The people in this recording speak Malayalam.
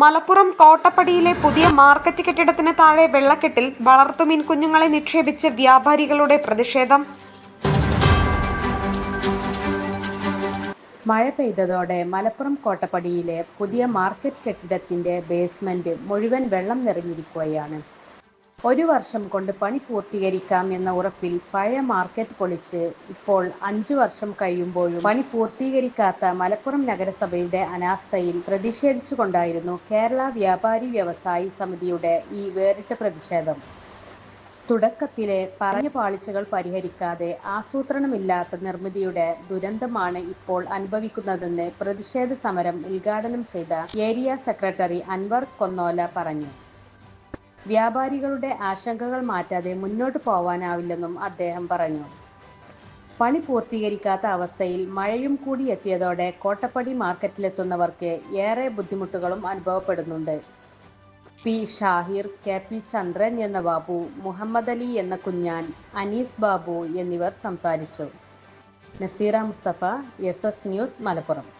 മലപ്പുറം കോട്ടപ്പടിയിലെ പുതിയ മാർക്കറ്റ് കെട്ടിടത്തിന് താഴെ വെള്ളക്കെട്ടിൽ വളർത്തുമീൻ കുഞ്ഞുങ്ങളെ നിക്ഷേപിച്ച് വ്യാപാരികളുടെ പ്രതിഷേധം. മഴ പെയ്തതോടെ മലപ്പുറം കോട്ടപ്പടിയിലെ പുതിയ മാർക്കറ്റ് കെട്ടിടത്തിന്റെ ബേസ്മെന്റ് മുഴുവൻ വെള്ളം നിറഞ്ഞിരിക്കുകയാണ്. ഒരു വർഷം കൊണ്ട് പണി പൂർത്തീകരിക്കാം എന്ന ഉറപ്പിൽ പഴയ മാർക്കറ്റ് പൊളിച്ച് ഇപ്പോൾ അഞ്ചു വർഷം കഴിയുമ്പോഴും പണി പൂർത്തീകരിക്കാത്ത മലപ്പുറം നഗരസഭയുടെ അനാസ്ഥയിൽ പ്രതിഷേധിച്ചുകൊണ്ടായിരുന്നു കേരള വ്യാപാരി വ്യവസായി സമിതിയുടെ ഈ വേറിട്ട പ്രതിഷേധം. തുടക്കത്തിലെ പറഞ്ഞ പാളിച്ചകൾ പരിഹരിക്കാതെ ആസൂത്രണമില്ലാത്ത നിർമ്മിതിയുടെ ദുരന്തമാണ് ഇപ്പോൾ അനുഭവിക്കുന്നതെന്ന് പ്രതിഷേധ സമരം ഉദ്ഘാടനം ചെയ്ത ഏരിയ സെക്രട്ടറി അൻവർ കൊന്നോല പറഞ്ഞു. വ്യാപാരികളുടെ ആശങ്കകൾ മാറ്റാതെ മുന്നോട്ട് പോവാനാവില്ലെന്നും അദ്ദേഹം പറഞ്ഞു. പണി പൂർത്തീകരിക്കാത്ത അവസ്ഥയിൽ മഴയും കൂടി എത്തിയതോടെ കോട്ടപ്പടി മാർക്കറ്റിലെത്തുന്നവർക്ക് ഏറെ ബുദ്ധിമുട്ടുകളും അനുഭവപ്പെടുന്നുണ്ട്. P Shahir K P Chandran എന്ന ബാബു മുഹമ്മദ് അലി എന്ന കുഞ്ഞാൻ അനീസ് ബാബു എന്നിവർ സംസാരിച്ചു. Naseera Mustafa S S news Malappuram.